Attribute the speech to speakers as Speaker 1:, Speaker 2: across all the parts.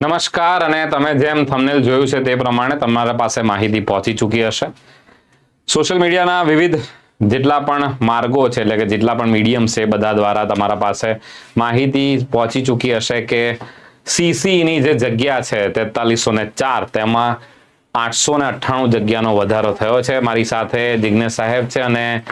Speaker 1: નમસ્કાર અને તમે જેમ થંબનેલ જોયું છે તે પ્રમાણે તમારા પાસે માહિતી પહોંચી ચૂકી હશે. સોશિયલ મીડિયાના વિવિધ જેટલા પણ માર્ગો છે, એટલે કે જેટલા પણ મીડિયમ છે, બધા દ્વારા તમારા પાસે માહિતી પહોંચી ચૂકી હશે કે સીસીની જે જગ્યા છે, તેતાલીસો ને ચાર, તેમાં આઠસો ને અઠ્ઠાણું જગ્યાનો વધારો થયો છે. મારી સાથે જિજ્ઞેશ સાહેબ છે અને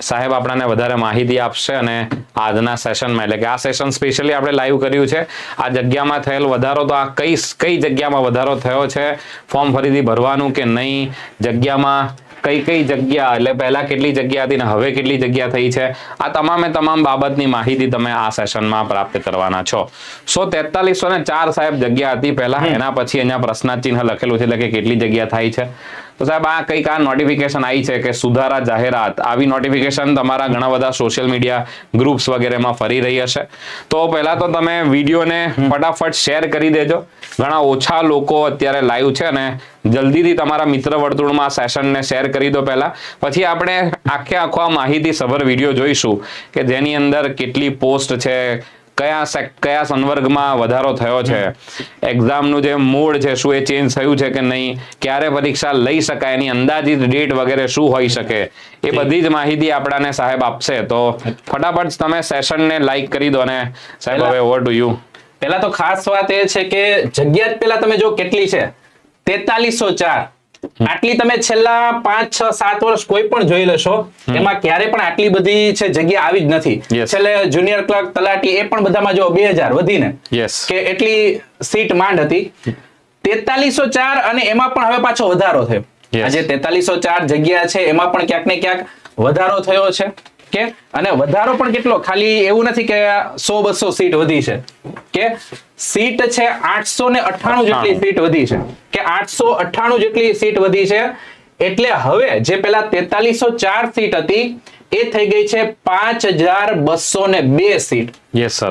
Speaker 1: સાહેબ આપણને વધારે માહિતી આપશે અને આજના સેશનમાં એટલે કે આ સેશન સ્પેશિયલી આપણે લાઈવ કર્યું છે. આ જગ્યામાં થયેલ વધારો તો આ કઈ કઈ જગ્યામાં વધારો થયો છે? ફોર્મ ફરીથી ભરવાનું કે નહીં? જગ્યામાં કઈ કઈ જગ્યા એટલે પહેલા કેટલી જગ્યા હતી ને હવે કેટલી જગ્યા થઈ છે? આ તમામે તમામ બાબતની માહિતી તમે આ સેશનમાં પ્રાપ્ત કરવાના છો. સો તેતાલીસો ને ચાર સાહેબ જગ્યા હતી. પહેલા એના પછી અહીંયા પ્રશ્નાચિહ્ન લખેલું છે એટલે કે કેટલી જગ્યા થાય છે? તો સાહેબ આ કંઈક આ નોટિફિકેશન આવી છે કે સુધારા જાહેરાત. આવી નોટિફિકેશન તમારા ઘણા બધા સોશિયલ મીડિયા ગ્રુપ્સ વગેરેમાં ફરી રહી હશે. તો પહેલા તો તમે વિડીયોને ફટાફટ શેર કરી દેજો. ઘણા ઓછા લોકો અત્યારે લાઈવ છે અને જલ્દીથી તમારા મિત્ર વર્તુળમાં સેશનને શેર કરી દો પહેલા. પછી આપણે આખે આખો આ માહિતી સભર વીડિયો જોઈશું કે જેની અંદર કેટલી પોસ્ટ છે કયા કયા સંવર્ગમાં વધારો થયો છે? એક્ઝામનું જે મોડ છે શું એ ચેન્જ થયું છે કે નહીં? ક્યારે પરીક્ષા લઈ શકાય? એની અંદાજિત ડેટ વગેરે શું હોઈ શકે? એ બધી જ માહિતી આપણાને સાહેબ આપશે. તો ફટાફટ તમે સેશનને લાઈક કરી દો ને. સાહેબ હવે ઓવર ટુ યુ
Speaker 2: પહેલા તો ખાસ વાત એ છે કે જગ્યા પહેલા પેલા તમે જો કેટલી છે? તેતાલીસો ચાર. આટલી તમે છેલ્લા પાંચ છ સાત વર્ષ કોઈ પણ જોઈ લેશો એમાં ક્યારે પણ આટલી બધી છે જગ્યા આવી જ નથી. છેલ્લે જુનિયર ક્લર્ક તલાટી એ પણ બધામાં જો બે હજાર વધીને કે એટલી સીટ માંડ હતી. તેતાલીસો ચાર અને એમાં પણ હવે પાછો વધારો થયો. આજે તેતાલીસો ચાર જગ્યા છે એમાં પણ ક્યાંક ને ક્યાંક વધારો થયો છે. કે અને વધારો પણ કેટલો? ખાલી એવું નથી કે સો બસો સીટ વધી છે. કે સીટ છે આઠસો ને અઠ્ઠાણું જેટલી સીટ વધી છે. કે આઠસો અઠ્ઠાણું જેટલી સીટ વધી છે. એટલે હવે જે પેલા તેતાલીસો ચાર સીટ હતી એ થઈ ગઈ છે પાંચ હજાર બસો ને બે સીટ.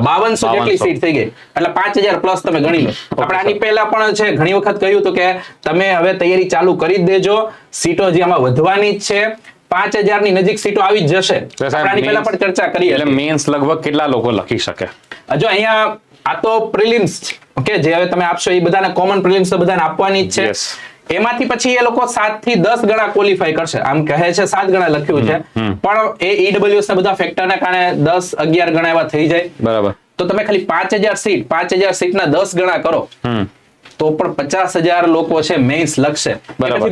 Speaker 2: બાવનસો જેટલી સીટ થઈ ગઈ. એટલે પાંચ હજાર પ્લસ તમે ગણી લો. આપણે આની પહેલા પણ છે ઘણી વખત કહ્યું હતું કે તમે હવે તૈયારી ચાલુ કરી દેજો. સીટો જે આમાં વધવાની જ છે. પાંચ હજારની નજીક સીટો આવી જ જશે. આની પહેલા પણ ચર્ચા કરી
Speaker 1: એટલે મેન્સ લગભગ કેટલા લોકો લખી શકે?
Speaker 2: જો અહીંયા આ તો પ્રિલિમ્સ ઓકે જે હવે તમે આપશો એ બધાને કોમન પ્રિલિમ્સ તો બધાને આપવાની જ છે. એમાંથી પછી એ લોકો સાતથી દસ ગણા ક્વોલિફાય કરશે. આમ કહે છે સાત ગણા લખ્યું છે. પણ એ ઈડબ્લ્યુએસ ના બધા ફેક્ટરના કારણે દસ અગિયાર ગણા એવા થઈ જાય.
Speaker 1: બરાબર.
Speaker 2: તો તમે ખાલી પાંચ હજાર સીટ પાંચ હજાર સીટ ના દસ ગણા કરો. તો પણ પચાસ હજાર લોકો છે મેઇન્સ લખશે.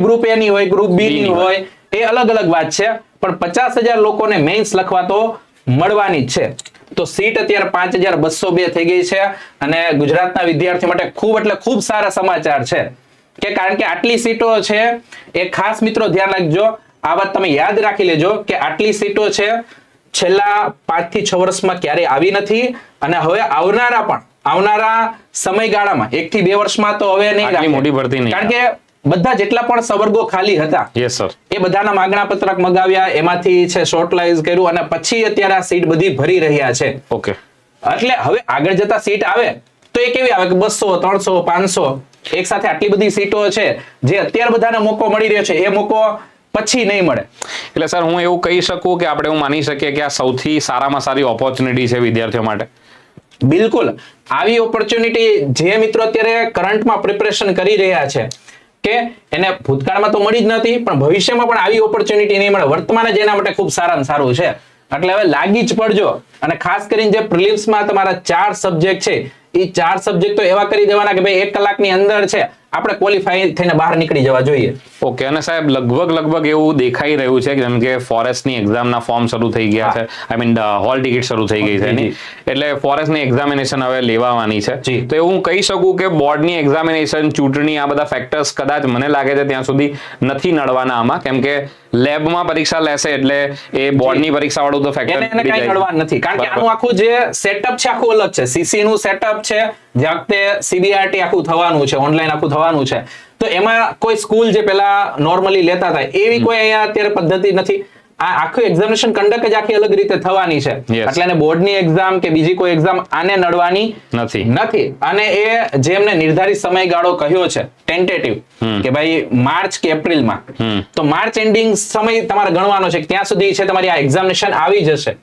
Speaker 2: ગ્રુપ એ ની હોય ગ્રુપ બી ની
Speaker 1: ની
Speaker 2: હોય. એ અલગ અલગ વાત છે. પણ પચાસ હજાર લોકોને મેઇન્સ લખવા તો મળવાની જ છે. તો સીટ અત્યારે પાંચ હજાર બસો બે થઈ ગઈ છે અને ગુજરાતના વિદ્યાર્થીઓ માટે ખૂબ એટલે ખૂબ સારા સમાચાર છે. કે કારણ કે આટલી સીટો છે એ ખાસ મિત્રો ધ્યાન રાખજો. આ વાત તમે યાદ રાખી લેજો કે આટલી સીટો છે છેલ્લા પાંચથી છ વર્ષમાં ક્યારેય આવી નથી અને હવે આવનારા પણ આવનારા સમયગાળામાં એક થી બે વર્ષમાં તો હવે નહીં
Speaker 1: મોટી ભરતી નહીં
Speaker 2: કારણ કે બધા જેટલા પણ સવર્ગો ખાલી હતા
Speaker 1: યસ સર
Speaker 2: એ બધાના માગણા પત્રક મગાવ્યા એમાંથી છે શોર્ટલાઇઝ કર્યું અને પછી અત્યારે આ સીટ બધી ભરી રહ્યા છે.
Speaker 1: ઓકે
Speaker 2: એટલે હવે આગળ જતા સીટ આવે તો એ કેવી આવે કે બસો ત્રણસો પાંચસો એક સાથે આટલી બધી સીટો છે જે અત્યારે બધાને મોકો મળી રહ્યો છે એ મોકો પછી નહીં મળે.
Speaker 1: એટલે સર હું એવું કહી શકું કે આપણે એવું માની શકીએ કે આ સૌથી સારામાં સારી ઓપોર્ચ્યુનિટી છે વિદ્યાર્થીઓ માટે.
Speaker 2: બિલકુલ. આવી ઓપોર્ચ્યુનિટી જે મિત્રો અત્યારે કરંટમાં પ્રિપરેશન કરી રહ્યા છે કે એને ભૂતકાળમાં તો મળી જ નથી, પણ ભવિષ્યમાં પણ આવી ઓપોર્ચ્યુનિટી નહીં મળે. વર્તમાન જ એના માટે ખૂબ સારામાં સારું છે. એટલે હવે લાગી જ પડજો. અને ખાસ કરીને જે પ્રિલિમ્સમાં તમારા ચાર સબ્જેક્ટ છે એ ચાર સબ્જેક્ટ તો એવા કરી દેવાના કે ભાઈ એક કલાકની અંદર છે. આપણે ક્વોલિફાઈ થઈને બહાર નીકળી જવા જોઈએ.
Speaker 1: ઓકે અને સાહેબ લગભગ લગભગ એવું દેખાઈ રહ્યું છે કે જેમ કે ફોરેસ્ટની એક્ઝામના ફોર્મ શરૂ થઈ ગયા છે. આઈ મીન હોલ ટિકિટ શરૂ થઈ ગઈ છે એની. એટલે ફોરેસ્ટની એક્ઝામિનેશન હવે લેવાવાની છે. તો એવું હું કહી શકું કે બોર્ડની એક્ઝામિનેશન ચૂંટણી આ બધા ફેક્ટર્સ કદાચ મને લાગે છે ત્યાં સુધી નથી નડવાના આમાં. કેમ કે લેબમાં પરીક્ષા લેશે એટલે એ બોર્ડની પરીક્ષા વાળું તો ફેક્ટર
Speaker 2: નથી. કારણ કે આનું આખું જે સેટઅપ છે આખું અલગ છે. સીસી નું સેટઅપ છે જે વખતે સીબીઆરટી આખું થવાનું છે ઓનલાઈન આખું થવાનું છે. તો એમાં કોઈ સ્કૂલ જે પેલા નોર્મલી લેતા હતા એવી કોઈ અહીંયા અત્યારે પદ્ધતિ નથી. આ આખું એક્ઝામિનેશન કંડક્ટ જ આખી અલગ રીતે થવાની છે. એટલે એને બોર્ડની એક્ઝામ કે બીજી કોઈ એક્ઝામ આને નડવાની
Speaker 1: નથી.
Speaker 2: નથી. અને એ જે એમને નિર્ધારિત સમયગાળો કહ્યો છે ટેન્ટેટિવ કે ભાઈ માર્ચ કે એપ્રિલમાં. તો માર્ચ એન્ડિંગ સમય તમારે ગણવાનો છે ત્યાં સુધી છે તમારી આ એક્ઝામિનેશન આવી જશે.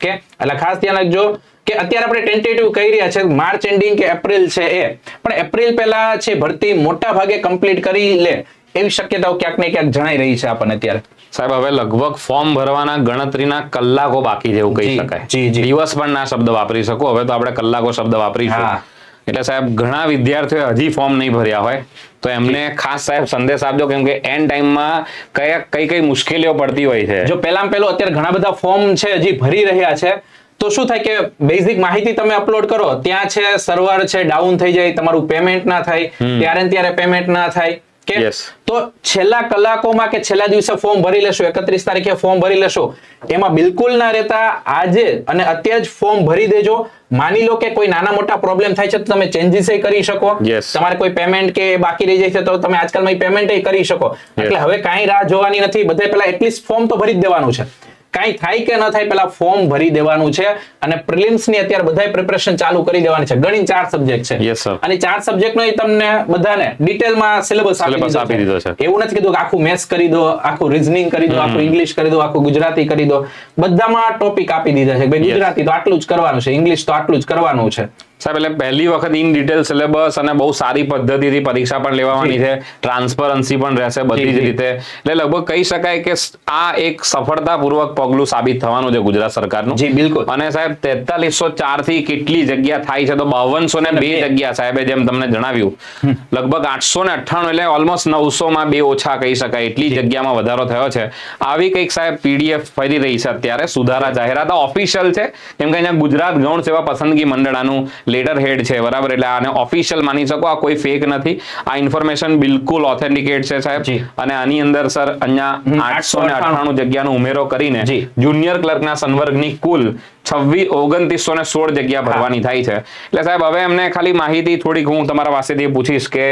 Speaker 2: કે? એટલે ખાસ ધ્યાન રાખજો કે અત્યારે આપણે ટેન્ટેટિવ કહી રહ્યા છે માર્ચ એન્ડિંગ કે એપ્રિલ છે એ. પણ એપ્રિલ પહેલા છે ભરતી મોટા ભાગે કમ્પ્લીટ કરી લે. એવી શક્યતાઓ ક્યાંક ને ક્યાંક જણાઈ રહી છે આપણને અત્યારે.
Speaker 1: સાહેબ હવે લગભગ ફોર્મ ભરવાના ગણતરીના કલાકો બાકી જેવું કહી શકાય. દિવસ પણ ના શબ્દ વાપરી શકો હવે તો આપણે કલાકો શબ્દ વાપરીશું. એટલે સાહેબ ઘણા વિદ્યાર્થીઓ હજી ફોર્મ નહીં ભર્યા હોય તો એમને ખાસ સાહેબ સંદેશ આપજો કેમ કે એન ટાઈમમાં કયા કઈ કઈ મુશ્કેલીઓ પડતી હોય છે.
Speaker 2: જો પહેલામાં પહેલો અત્યારે ઘણા બધા ફોર્મ છે હજી ભરી રહ્યા છે. તો શું થાય કે બેઝિક માહિતી તમે અપલોડ કરો ત્યાં છે સર્વર છે ડાઉન થઈ જાય તમારું પેમેન્ટ ના થાય ત્યારે ત્યારે પેમેન્ટ ના થાય કે તો છેલ્લા કલાકોમાં કે છેલ્લા દિવસે ફોર્મ ભરી લેશો એકત્રીસ તારીખે ફોર્મ ભરી લેશો એમાં બિલકુલ ના રહેતા આજે અને અત્યારે જ ફોર્મ ભરી દેજો. માની લો કે કોઈ નાના મોટા પ્રોબ્લેમ થાય છે તો તમે ચેન્જીસ કરી શકો. તમારે કોઈ પેમેન્ટ કે બાકી રહી જાય છે તો તમે આજકાલમાં પેમેન્ટ કરી શકો. એટલે હવે કાંઈ રાહ જોવાની નથી. બધે પેલા એટલીસ્ટ ફોર્મ તો ભરી જ દેવાનું છે. કાંઈ થાય કે ન થાય પેલા ફોર્મ ભરી દેવાનું છે અને પ્રિલિમ્સની અત્યારે બધાય પ્રિપરેશન ચાલુ કરી દેવાની છે. ગણી ચાર સબ્જેક્ટ છે. અને ચાર સબ્જેક્ટ નો તમને બધાને ડિટેલમાં સિલેબસ
Speaker 1: આપી દીધો છે.
Speaker 2: એવું નથી કીધું કે આખું મેથ્સ કરી દો આખું રીઝનિંગ કરી દો આખું ઇંગ્લિશ કરી દો આખું ગુજરાતી કરી દો. બધામાં ટોપિક આપી દીધા છે. ભાઈ ગુજરાતી તો આટલું જ કરવાનું છે ઇંગ્લિશ તો આટલું જ કરવાનું છે.
Speaker 1: સાહેબ એટલે પહેલી વખત ઇન ડિટેલ સિલેબસ અને બહુ સારી પદ્ધતિથી પરીક્ષા પણ લેવાની છે. ટ્રાન્સપરન્સી પણ રહેશે બધી જ. રીતે. એટલે લગભગ કહી શકાય કે આ એક સફળતાપૂર્વક પગલું સાબિત થવાનું છે ગુજરાત સરકારનું.
Speaker 2: જી, બિલકુલ.
Speaker 1: અને સાહેબ તેતાલીસો ચારથી કેટલી જગ્યા થાય છે? તો બાવનસો ને બે. જગ્યા સાહેબે જેમ તમને જણાવ્યું. લગભગ આઠસો ને અઠ્ઠાણું એટલે ઓલમોસ્ટ નવસો માં બે ઓછા કહી શકાય. એટલી જગ્યામાં વધારો થયો છે. આવી કંઈક સાહેબ પીડીએફ ફરી રહી છે અત્યારે. સુધારા જાહેરાત ઓફિશિયલ છે. કેમ કે અહીંયા ગુજરાત ગૌણ સેવા પસંદગી મંડળાનું લેટર હેડ છે બરાબર? એટલે આને ઓફિશિયલ માની શકો આ કોઈ ફેક નથી. આ ઇન્ફોર્મેશન બિલકુલ ઓથેન્ટિકેટ છે સાહેબ. અને આની અંદર સર અહીંયા આઠસો ને અઠ્ઠાણું. જગ્યાનો ઉમેરો કરીને. જુનિયર ક્લર્કના સંવર્ગની કુલ છવ્વીસ ઓગણત્રીસો ને સોળ જગ્યા ભરવાની થાય છે. એટલે સાહેબ હવે એમને ખાલી માહિતી થોડીક હું તમારા પાસેથી પૂછીશ કે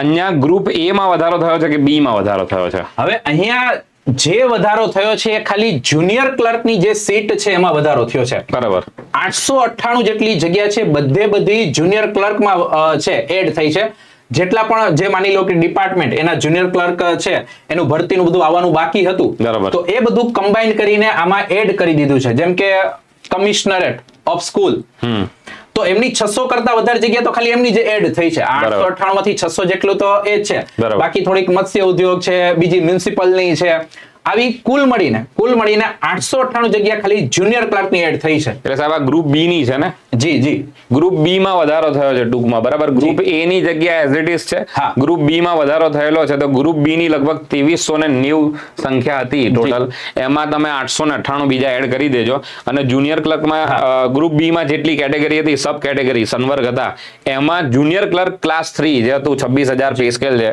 Speaker 1: અહીંયા ગ્રુપ એ માં વધારો થયો છે કે બી માં વધારો થયો છે?
Speaker 2: હવે અહીંયા જે વધારો થયો છે એ ખાલી જુનિયર ક્લર્કની જે સીટ છે એમાં વધારો થયો છે.
Speaker 1: બરાબર.
Speaker 2: આઠસો અઠ્ઠાણું જેટલી જગ્યા છે બધે બધી જુનિયર ક્લર્કમાં છે એડ થઈ છે. જેટલા પણ જે માની લો કે ડિપાર્ટમેન્ટ એના જુનિયર ક્લર્ક છે એનું ભરતીનું બધું આવવાનું બાકી હતું.
Speaker 1: બરાબર.
Speaker 2: તો એ બધું કમ્બાઈન કરીને આમાં એડ કરી દીધું છે. જેમ કે કમિશનરેટ ઓફ સ્કૂલ તો એમની છસો કરતા વધારે જગ્યા તો ખાલી એમની જે એડ થઈ છે. આઠસો અઠાણું માંથી છસો જેટલું તો એ છે. બાકી થોડીક મત્સ્ય ઉદ્યોગ છે બીજી મ્યુનિસિપલની છે આવી કુલ મળીને કુલ મળીને આઠસો અઠ્ઠાણું જગ્યા ખાલી જુનિયર ક્લાર્કની એડ થઈ છે.
Speaker 1: એટલે સાહેબ આ ગ્રુપ બી ની છે ને?
Speaker 2: જી જી.
Speaker 1: ગ્રુપ બી માં વધારો થયો છે ટૂંકમાં બરાબર? ગ્રુપ એ ની જગ્યા એઝ ઇટ ઇઝ છે. ગ્રુપ બી માં વધારો થયેલો છે તો ગ્રુપ બી ની લગભગ ત્રેવીસો ને નેવું સંખ્યા હતી ટોટલ એમાં તમે આઠસો ને અઠ્ઠાણું બીજા એડ કરી દેજો. અને જુનિયર ક્લર્કમાં ગ્રુપ બી માં જેટલી કેટેગરી હતી સબ કેટેગરી સંવર્ગ હતા. એમાં જુનિયર ક્લર્ક ક્લાસ થ્રી જે હતું છવ્વીસ હજાર પે સ્કેલ છે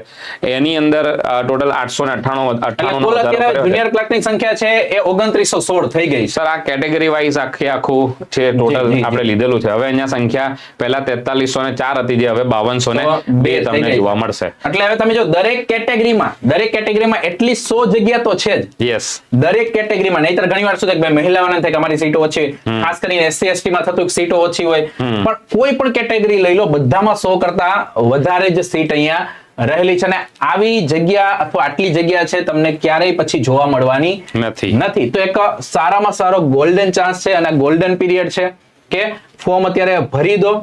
Speaker 1: એની અંદર ટોટલ આઠસો ને અઠ્ઠાણું
Speaker 2: અઠાણું
Speaker 1: અઠ્ઠાણું
Speaker 2: જુનિયર ક્લાર્કની સંખ્યા છે એ ઓગણત્રીસો સોળ થઈ ગઈ
Speaker 1: સર આ કેટેગરી વાઇઝ આખે આખું છે ટોટલ. આપણે લીધેલું છે. હવે અહીંયા સંખ્યા પહેલા તેતાલીસો ને ચાર હતી જે હવે બાવનસો ને બે તમને જોવા મળશે.
Speaker 2: એટલે હવે તમે જો દરેક કેટેગરીમાં દરેક કેટેગરીમાં એટલી સો જગ્યા તો છે જ.
Speaker 1: યસ
Speaker 2: દરેક કેટેગરીમાં નહીતર ઘણી વાર શું થાય મહિલાઓને થાય કે અમારી સીટો ઓછી ખાસ કરીને એસસી એસટી માં થતું સીટો ઓછી હોય. પણ કોઈ પણ કેટેગરી લઈ લો બધામાં સો કરતા વધારે જ સીટ અહીંયા રહેલી છે અને આવી જગ્યા અથવા આટલી જગ્યા છે તમને ક્યારેય પછી જોવા મળવાની
Speaker 1: નથી.
Speaker 2: નથી. તો એક સારામાં સારો ગોલ્ડન ચાન્સ છે અને ગોલ્ડન પીરિયડ છે કે ફોર્મ અત્યારે ભરી દો.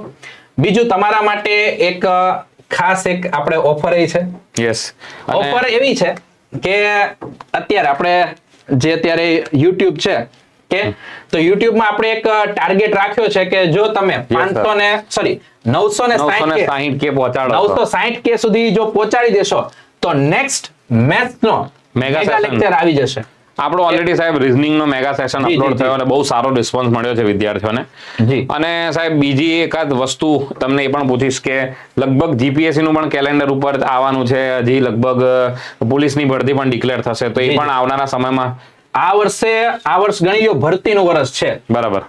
Speaker 2: બીજું તમારા માટે એક ખાસ એક આપણે ઓફર એ છે.
Speaker 1: યસ
Speaker 2: ઓફર એવી છે કે અત્યારે આપણે જે અત્યારે યુટ્યુબ છે કે તો યુટ્યુબમાં આપણે એક ટાર્ગેટ રાખ્યો છે કે જો તમે પાંચસો ને સોરી નવસો ને સાહીઠ
Speaker 1: કે પહોંચાડો
Speaker 2: નવસો. સાહીઠ કે સુધી જો પહોંચાડી દેશો તો નેક્સ્ટ મેથ્સ નો મેગા લેક્ચર આવી જશે.
Speaker 1: આપણો ઓલરેડી સાહેબ રિઝનિંગ નો મેગા સેશન અપલોડ થયો અને બહુ સારો રિસ્પોન્સ મળ્યો છે વિદ્યાર્થીઓને. અને સાહેબ બીજી એકાદ વસ્તુ તમને એ પણ પૂછીશ કે લગભગ જીપીએસસી નું પણ કેલેન્ડર ઉપર આવવાનું છે. હજી લગભગ પોલીસની ભરતી પણ ડિક્લેર થશે. તો એ પણ આવનારા સમયમાં
Speaker 2: આ વર્ષે આ વર્ષ ગણી લો ભરતીનું વર્ષ છે.
Speaker 1: બરાબર.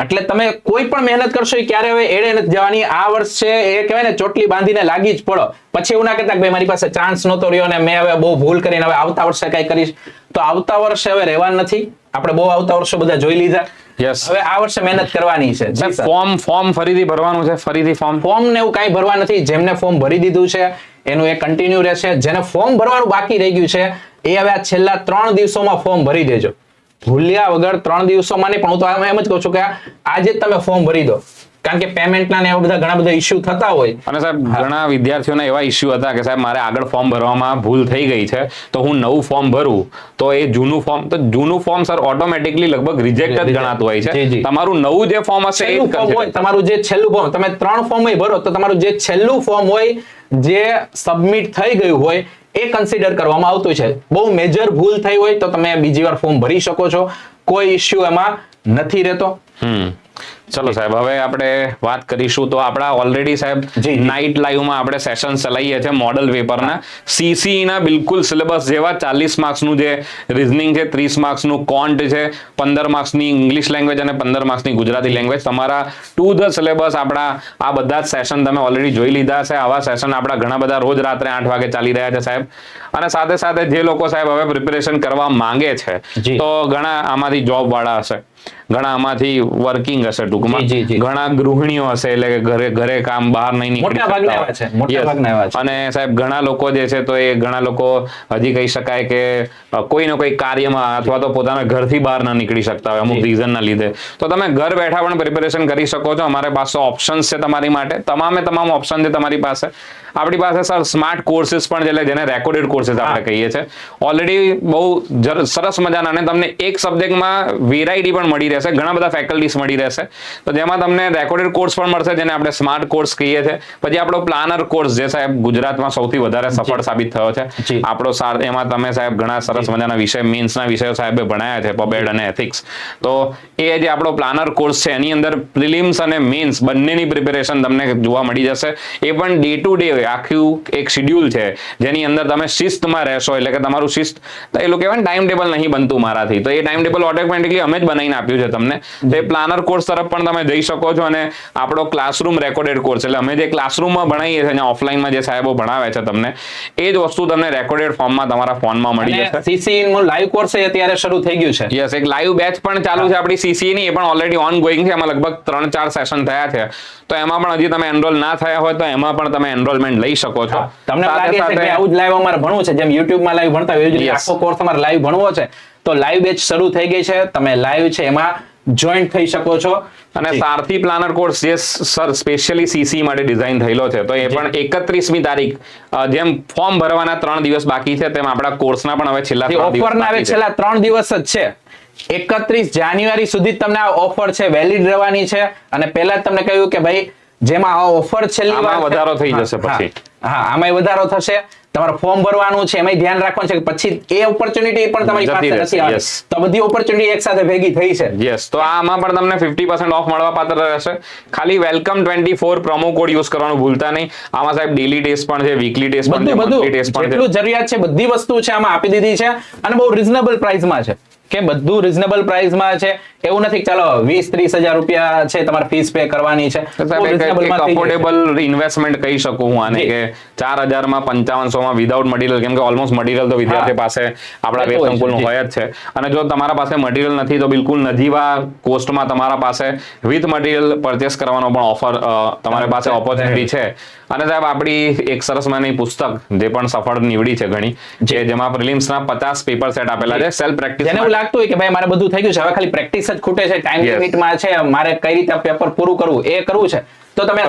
Speaker 2: એટલે તમે કોઈ પણ મહેનત કરશો એ ક્યારે હવે એડે નથી જવાની. આ વર્ષ છે એ કહેવાય ને ચોટલી બાંધીને લાગી જ પડો. પછી એવું ના કહેતા કે ભાઈ મારી પાસે ચાન્સ નહોતો રહ્યો ને મેં હવે બહુ ભૂલ કરીને હવે આવતા વર્ષે કઈ કરીશ. તો આવતા વર્ષે હવે રહેવાનું નથી. આપણે બહુ આવતા વર્ષો બધા જોઈ લીધા.
Speaker 1: Yes.
Speaker 2: હવે આ વર્ષે મહેનત કરવાની છે.
Speaker 1: ફોર્મ ફોર્મ ફરીથી ભરવાનું છે? ફરીથી ફોર્મ
Speaker 2: ફોર્મ ને એવું કાંઈ ભરવા નથી. જેમને ફોર્મ ભરી દીધું છે એનું એ કન્ટિન્યુ રહેશે. જેને ફોર્મ ભરવાનું બાકી રહી ગયું છે એ હવે આ છેલ્લા ત્રણ દિવસોમાં ફોર્મ ભરી દેજો. ભૂલ્યા વગર ત્રણ દિવસોમાં નહીં પણ હું તો એમ જ કહું છું કે આજે જ તમે ફોર્મ ભરી દો. કારણ કે પેમેન્ટના ને એવા બધા ઘણા બધા ઇસ્યુ થતા હોય.
Speaker 1: અને સાહેબ ઘણા વિદ્યાર્થીઓના એવા ઇસ્યુ હતા કે સાહેબ મારે આગળ ફોર્મ ભરવામાં ભૂલ થઈ ગઈ છે તો હું નવું ફોર્મ ભરું. તો એ જૂનું ફોર્મ તો જૂનું ફોર્મ સર ઓટોમેટિકલી લગભગ રિજેક્ટ જ ગણાતું હોય છે. તમારું નવું જે ફોર્મ હશે એ
Speaker 2: ફોર્મ હોય તમારું જે છેલ્લું ફોર્મ તમે ત્રણ ફોર્મ ભરો તો તમારું જે છેલ્લું ફોર્મ હોય જે સબમિટ થઈ ગયું હોય એ કન્સિડર કરવામાં આવતું છે. બહુ મેજર ભૂલ થઈ હોય તો તમે બીજી વાર ફોર્મ ભરી શકો છો. કોઈ ઇશ્યુ એમાં નથી રહેતો.
Speaker 1: ચલો સાહેબ હવે આપણે વાત કરીશું તો આપણા ઓલરેડી સાહેબ. નાઇટ લાઈવમાં આપણે સેશન ચલાવીએ છીએ મોડલ પેપરના સીસી ના બિલકુલ સિલેબસ જેવા ચાલીસ માર્ક્સનું જે રિઝનિંગ છે ત્રીસ માર્ક્સનું કોન્ટ છે પંદર માર્ક્સની ઇંગ્લિશ લેંગ્વેજ અને પંદર માર્ક્સની ગુજરાતી લેંગ્વેજ તમારા ટુ ધ સિલેબસ આપણા આ બધા જ સેશન તમે ઓલરેડી જોઈ લીધા છે. આવા સેશન આપણા ઘણા બધા રોજ રાત્રે આઠ વાગે ચાલી રહ્યા છે સાહેબ. અને સાથે સાથે જે લોકો સાહેબ હવે પ્રિપેરેશન કરવા માંગે છે તો ઘણા આમાંથી જોબ વાળા હશે. ઘણા આમાંથી વર્કિંગ હશે ટૂંકમાં. ઘણા ગૃહિણીઓ હશે એટલે કે ઘરે ઘરે કામ બહાર નહીં નીકળી. અને સાહેબ ઘણા લોકો જે છે તો એ ઘણા લોકો હજી કહી શકાય કે કોઈ ને કોઈ કાર્યમાં અથવા તો પોતાના ઘરથી બહાર ના નીકળી શકતા હોય અમુક
Speaker 2: જી.
Speaker 1: રીઝન ના લીધે તો તમે ઘર બેઠા પણ પ્રિપેરેશન કરી શકો છો અમારે પાસે ઓપ્શન્સ છે તમારી માટે તમામે તમામ ઓપ્શન છે તમારી પાસે આપણી પાસે સર સ્માર્ટ કોર્સિસ પણ એટલે જેને રેકોર્ડેડ કોર્સિસ આપણે કહીએ છીએ. ઓલરેડી બહુ સરસ મજાના અને તમને એક સબ્જેક્ટમાં વેરાયટી પણ મળી રહેશે ઘણા બધા ફેકલ્ટીસ મળી રહેશે. તો જેમાં તમને રેકોર્ડેડ કોર્સ પણ મળશે જેને આપણે સ્માર્ટ કોર્સ કહીએ છીએ. પછી આપણો પ્લાનર કોર્સ જે સાહેબ ગુજરાતમાં સૌથી વધારે સફળ સાબિત થયો છે. આપણો એમાં તમે સાહેબ ઘણા સરસ મજાના વિષય મીન્સના વિષયો સાહેબે ભણાયા છે પબેડ અને એથિક્સ તો એ જે આપણો પ્લાનર કોર્સ છે એની અંદર પ્રિલિમ્સ અને મેન્સ બંનેની પ્રિપેરેશન તમને જોવા મળી જશે. એ પણ ડે ટુ ડે આખું એક શિડ્યુલ છે જેની અંદર તમે શિસ્તમાં રહેશો એટલે કે તમારું શિસ્ત એ લોકો કહેવાય ટાઈમ ટેબલ નહીં બનતું મારાથી. તો એ ટાઈમ ટેબલ ઓટોમેટિકલી અમે જ બનાવીને આપ્યું છે તમને. તો એ પ્લાનર કોર્સ તરફ પણ તમે જઈ શકો છો અને આપણો ક્લાસરૂમ રેકોર્ડેડ કોર્સ એટલે અમે જે ક્લાસરૂમમાં ભણાવીએ છીએ ઓફલાઈનમાં જે સાહેબો ભણાવે છે તમને એ જ વસ્તુ તમને રેકોર્ડેડ ફોર્મમાં તમારા ફોનમાં મળી જશે.
Speaker 2: સીસી નું લાઈવ કોર્સ એ અત્યારે શરૂ થઈ ગયું છે.
Speaker 1: યસ એક લાઈવ બેચ પણ ચાલુ છે આપણી સીસી ની એ પણ ઓલરેડી ઓન ગોઈંગ છે એમાં લગભગ ત્રણ ચાર સેશન થયા છે. તો એમાં પણ હજી તમે એનરોલ ના થયા હોય તો એમાં પણ તમે એનરોલમેન્ટ લઈ શકો છો.
Speaker 2: તમને લાગે છે કે આવું જ લાઈવ અમારે ભણવું છે? જેમ YouTube માં લાઈવ ભણતા હોય એવું જ આખો કોર્સ અમારે લાઈવ ભણવો છે તો લાઈવ બેચ શરૂ થઈ ગઈ છે. તમે લાઈવ છે એમાં જોઈન્ટ થઈ શકો છો.
Speaker 1: અને સારથી પ્લાનર કોર્સ જે સર સ્પેશિયલી સીસી માટે ડિઝાઇન થયેલો છે તો એ પણ એકત્રીસમી તારીખ જેમ ફોર્મ ભરવાના ત્રણ દિવસ બાકી છે તેમ આપણા કોર્સના પણ હવે છેલ્લા ઓફરના છે.
Speaker 2: છેલ્લા ત્રણ દિવસ જ છે. એકત્રીસ જાન્યુઆરી સુધી તમને આ ઓફર છે વેલિડ રહેવાની છે. અને પહેલા જ તમને કહ્યું કે ભાઈ જેમાં આ ઓફર છેલ્લી વાર
Speaker 1: વધારો થઈ જશે પછી.
Speaker 2: હા આમાં વધારો થશે. તમારે ફોર્મ ભરવાનું છે એમાં ધ્યાન રાખવાનું છે કે પછી એ ઓપોર્ચ્યુનિટી પણ તમારી પાસે નથી આવવાની. તો બધી ઓપોર્ચ્યુનિટી એક સાથે ભેગી થઈ છે.
Speaker 1: યસ તો આમાં પણ તમને ફિફ્ટી પર્સન્ટ ઓફ મળવા પાત્ર રહેશે. ખાલી welcome twenty four promo code use કરવાનું ભૂલતા નહીં. આમાં સાહેબ ડેલી ટેસ્ટ પણ છે વીકલી ટેસ્ટ પણ છે
Speaker 2: બધું
Speaker 1: ટેસ્ટ પણ છે.
Speaker 2: જેટલું જરૂરિયાત છે બધી વસ્તુ છે આમાં આપી દીધી છે અને બહુ રિઝનેબલ પ્રાઇસમાં છે. કે બધું રિઝનેબલ પ્રાઇસમાં છે. એવું નથી ચાલો વીસ ત્રીસ હજાર રૂપિયા છે તમારે ફીસ પે કરવાની છે. માં.
Speaker 1: અફોર્ડેબલ ઇન્વેસ્ટમેન્ટ કહી શકું હું આને કે ચાર હજારમાં પંચાવનસો માં વિધાઉટ મટીરિયલ કેમ કે ઓલમોસ્ટ મટીરિયલ તો વિદ્યાર્થી પાસે આપણા
Speaker 2: એ તો હોય જી.
Speaker 1: હોય જ છે. અને જો તમારા પાસે મટીરિયલ નથી તો બિલકુલ નજીવા કોસ્ટમાં તમારા પાસે વિથ મટીરિયલ પરચેસ કરવાનો પણ ઓફર તમારી પાસે ઓપોર્ચ્યુનિટી છે. અને સાહેબ આપણી એક સરસ મજાની પુસ્તક જે પણ સફળ નીવડી છે ઘણી જે. જેમાં પ્રિલિમ્સના પચાસ પેપર સેટ આપેલા છે સેલ્ફ પ્રેક્ટિસ
Speaker 2: એવું લાગતું હોય કે ભાઈ મારે બધું થઈ ગયું છે હવે ખાલી પ્રેક્ટિસ જ ખૂટે છે. ટાઈમ. લિમિટમાં છે. મારે કઈ રીતે પેપર પૂરું કરવું એ કરવું છે. તો તમે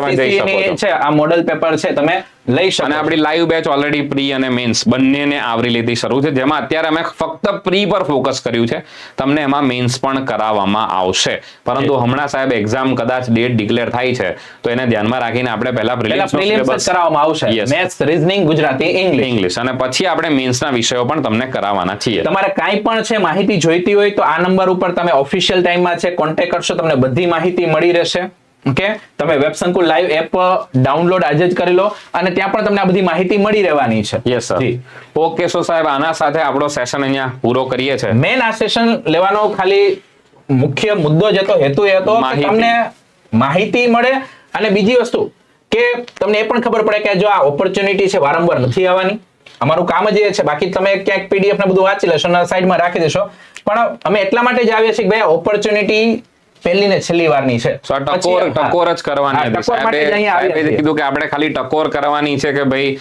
Speaker 2: ની
Speaker 1: છે.
Speaker 2: આ મોડલ પેપર છે તમે લઈ શકો
Speaker 1: અને આપણી લાઈવ બેચ ઓલરેડી પ્રી અને મેન્સ બંનેને આવરી લીધી શરૂ છે. જેમાં અત્યારે અમે ફક્ત પ્રી પર ફોકસ કર્યું છે. તમને એમાં મેન્સ પણ કરાવવામાં આવશે. પરંતુ હમણાં સાહેબ એક્ઝામ કદાચ ડેટ ડિક્લેર થાય છે તો એને ધ્યાનમાં રાખીને આપણે પહેલા પ્રિલિમ્સ
Speaker 2: કરાવવામાં આવશે. Maths reasoning Gujarati English
Speaker 1: English અને પછી આપણે મેન્સના વિષયો પણ તમને કરાવવાના છીએ.
Speaker 2: તમારે કાંઈ પણ છે માહિતી જોઈતી હોય તો આ નંબર ઉપર તમે ઓફિશિયલ ટાઈમમાં છે કોન્ટેક્ટ કરશો તમને બધી માહિતી મળી રહેશે. ઓકે? તમે વેબ સંકુલ લાઈવ એપ ડાઉનલોડ આજે જ કરી લો અને ત્યાં પણ તમને આ બધી માહિતી મળી રહેવાની છે.
Speaker 1: યસ સર ઓકે સો સાહેબ આના સાથે આપણો સેશન અહીંયા પૂરો કરીએ છે.
Speaker 2: મેન આ સેશન લેવાનો ખાલી મુખ્ય મુદ્દો જ હતો હેતુ એ હતો કે તમને માહિતી મળે અને બીજી વસ્તુ કે તમને એ પણ ખબર પડે કે જો આ ઓપોર્ચ્યુનિટી છે વારંવાર નથી આવવાની. અમારું કામ જ એ છે બાકી તમે ક્યાંક પીડીએફ ને બધું વાંચી લેશો અને સાઈડમાં રાખી દેશો. પણ અમે એટલા માટે જ આવીએ છીએ કે ભાઈ ઓપોર્ચ્યુનિટી પહેલી ને છેલ્લી વારની છે
Speaker 1: સો ટકોર ટકોર જ કરવાની હતી સાહેબે. કીધું કે આપણે ખાલી ટકોર કરવાની છે કે ભાઈ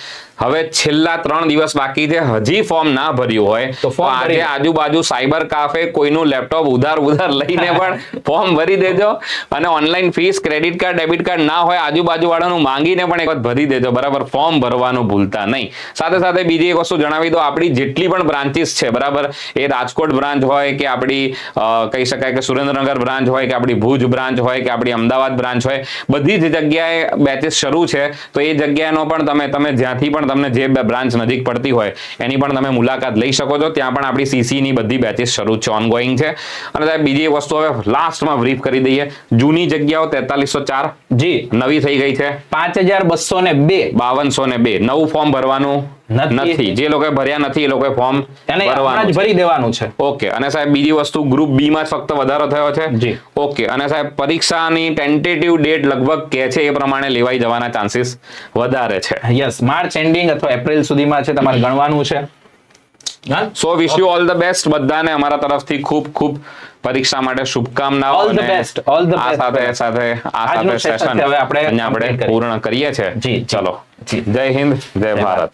Speaker 1: હવે છેલ્લા ત્રણ દિવસ બાકી છે. હજી ફોર્મ ના ભર્યું હોય.
Speaker 2: તો
Speaker 1: આજે આજુબાજુ સાયબર કાફે કોઈનું લેપટોપ ઉધાર ઉધાર લઈને પણ ફોર્મ ભરી દેજો. અને online fees credit card debit card ના હોય આજુબાજુ વાળાનું માંગીને પણ એક વખત ભરી દેજો. બરાબર ફોર્મ ભરવાનું ભૂલતા નહીં. સાથે સાથે બીજી એક વસ્તુ જણાવી દો. આપણી જેટલી પણ બ્રાન્ચીસ છે બરાબર એ રાજકોટ બ્રાન્ચ હોય કે આપણી કહી શકાય કે સુરેન્દ્રનગર બ્રાન્ચ હોય કે આપણી ભુજ બ્રાન્ચ હોય કે આપણી અમદાવાદ બ્રાન્ચ હોય બધી જ જગ્યાએ બેચીસ શરૂ છે. તો એ જગ્યાનો પણ તમે તમે જ્યાંથી પણ તમને જે બ્રાન્ચ નજીક પડતી હોય એની પણ તમે મુલાકાત લઈ શકો છો. ત્યાં પણ આપણી સીસીની બધી બેચીસ શરૂ છે ઓનગોઈંગ છે. અને સાહેબ બીજી વસ્તુ હવે લાસ્ટમાં બ્રીફ કરી દઈએ. જૂની જગ્યાઓ તેતાલીસો ચાર.
Speaker 2: જી.
Speaker 1: નવી થઈ ગઈ છે.
Speaker 2: પાંચ હજાર બસો ને બે.
Speaker 1: બાવનસો ને બે. નવું ફોર્મ ભરવાનું.
Speaker 2: નથી.
Speaker 1: જે લોકોએ ભર્યા નથી એ લોકોએ ફોર્મ ભરવાનું
Speaker 2: જ ભરી દેવાનું છે.
Speaker 1: ઓકે. અને સાહેબ બીજી વસ્તુ ગ્રુપ બી માં ફક્ત વધારો થયો છે? ઓકે. અને સાહેબ પરીક્ષાની ટેન્ટેટિવ ડેટ લગભગ કે છે એ પ્રમાણે લેવાઈ જવાના ચાન્સીસ વધારે છે.
Speaker 2: યસ માર્ચ એન્ડિંગ અથવા એપ્રિલ સુધીમાં છે તમારે ગણવાનું છે.
Speaker 1: So wish you all the best બધાને અમારા તરફથી ખૂબ ખૂબ પરીક્ષા માટે શુભકામનાઓ all
Speaker 2: the best all
Speaker 1: the
Speaker 2: best
Speaker 1: સાથે સાથે આ સાથે સેશન
Speaker 2: હવે આપણે
Speaker 1: આપણે પૂર્ણ કરીએ છીએ.
Speaker 2: જી.
Speaker 1: ચલો. જય હિન્દ
Speaker 2: જય
Speaker 1: ભારત.